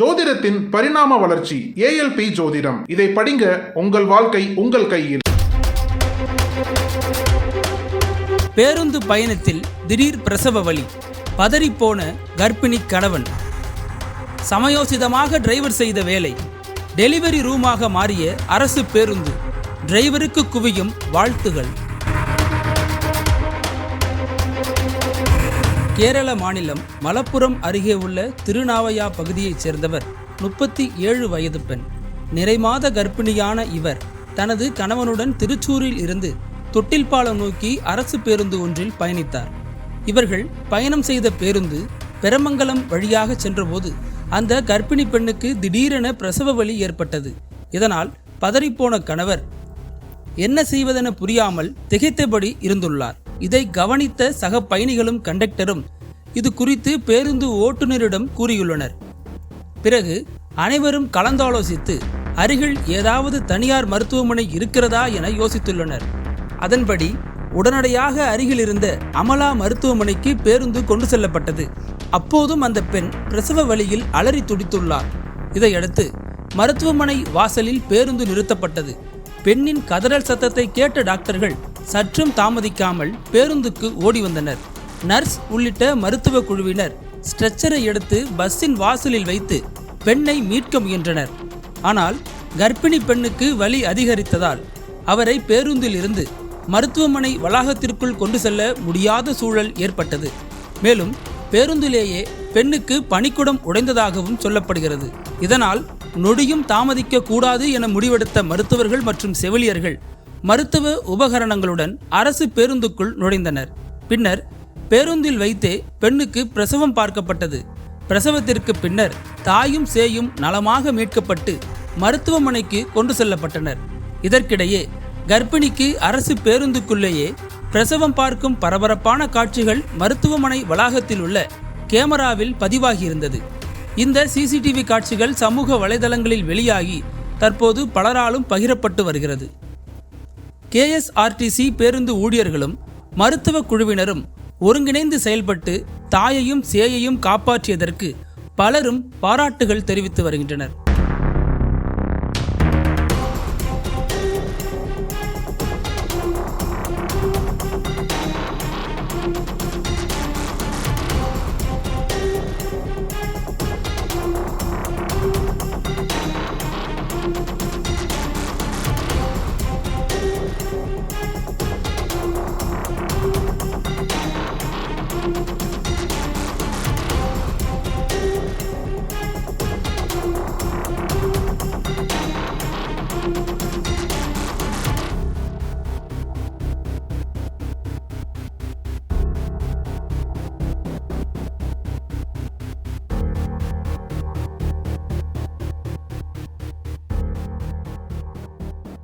ஜோதிடத்தின் பரிணாம வளர்ச்சி ஏஎல்பி ஜோதிடம். இதை படிங்க உங்கள் வாழ்க்கை உங்கள் கையில். பேருந்து பயணத்தில் திடீர் பிரசவ வலி பதறிப்போன கர்ப்பிணி கணவன். சமயோசிதமாக டிரைவர் செய்த வேலை டெலிவரி ரூமாக மாறிய அரசு பேருந்து. டிரைவருக்கு குவியும் வாழ்த்துகள். கேரள மாநிலம் மலப்புரம் அருகே உள்ள திருநாவையா பகுதியைச் சேர்ந்தவர் முப்பத்தி ஏழு வயது பெண். நிறைமாத கர்ப்பிணியான இவர் தனது கணவனுடன் திருச்சூரில் இருந்து தொட்டில்பாலம் நோக்கி அரசு பேருந்து ஒன்றில் பயணித்தார். இவர்கள் பயணம் செய்த பேருந்து பெரமங்கலம் வழியாக சென்றபோது அந்த கர்ப்பிணி பெண்ணுக்கு திடீரென பிரசவ வலி ஏற்பட்டது. இதனால் பதறிப்போன கணவர் என்ன செய்வதென புரியாமல் திகைத்தபடி இருந்துள்ளார். இதை கவனித்த சக பயணிகளும் கண்டக்டரும் இது குறித்து பேருந்து ஓட்டுநரிடம் கூறியுள்ளனர். பிறகு அனைவரும் கலந்தாலோசித்து அருகில் ஏதாவது தனியார் மருத்துவமனை இருக்கிறதா என யோசித்துள்ளனர். அதன்படி உடனடியாக அருகில் இருந்த அமலா மருத்துவமனைக்கு பேருந்து கொண்டு செல்லப்பட்டது. அப்போதும் அந்த பெண் பிரசவ வழியில் அலறி துடித்துள்ளார். இதையடுத்து மருத்துவமனை வாசலில் பேருந்து நிறுத்தப்பட்டது. பெண்ணின் கதறல் சத்தத்தை கேட்ட டாக்டர்கள் சற்றும் தாமதிக்காமல் பேருந்துக்கு ஓடி வந்தனர் நர்ஸ் உள்ளிட்ட மருத்துவ குழுவினர் ஸ்ட்ரெச்சரை எடுத்து பஸ்ஸின் வாசலில் வைத்து பெண்ணை மீட்க முயன்றனர். ஆனால் கர்ப்பிணி பெண்ணுக்கு வலி அதிகரித்ததால் அவரை பேருந்தில் இருந்து மருத்துவமனை வளாகத்திற்குள் கொண்டு செல்ல முடியாத சூழல் ஏற்பட்டது. மேலும் பேருந்திலேயே பெண்ணுக்கு பனிக்குடம் உடைந்ததாகவும் சொல்லப்படுகிறது. இதனால் நொடியும் தாமதிக்க கூடாது என முடிவெடுத்த மருத்துவர்கள் மற்றும் செவிலியர்கள் மருத்துவ உபகரணங்களுடன் அரசு பேருந்துக்குள் நுழைந்தனர். பின்னர் பேருந்தில் வைத்தே பெண்ணுக்கு பிரசவம் பார்க்கப்பட்டது. பிரசவத்திற்கு பின்னர் தாயும் சேயும் நலமாக மீட்கப்பட்டு மருத்துவமனைக்கு கொண்டு செல்லப்பட்டனர். இதற்கிடையே கர்ப்பிணிக்கு அரசு பேருந்துக்குள்ளேயே பிரசவம் பார்க்கும் பரபரப்பான காட்சிகள் மருத்துவமனை வளாகத்தில் உள்ள கேமராவில் பதிவாகியிருந்தது. இந்த சிசிடிவி காட்சிகள் சமூக வலைதளங்களில் வெளியாகி தற்போது பலராலும் பகிரப்பட்டு வருகிறது. கேஎஸ்ஆர்டிசி பேருந்து ஊழியர்களும் மருத்துவ குழுவினரும் ஒருங்கிணைந்து செயல்பட்டு தாயையும் சேயையும் காப்பாற்றியதற்கு பலரும் பாராட்டுகள் தெரிவித்து வருகின்றனர்.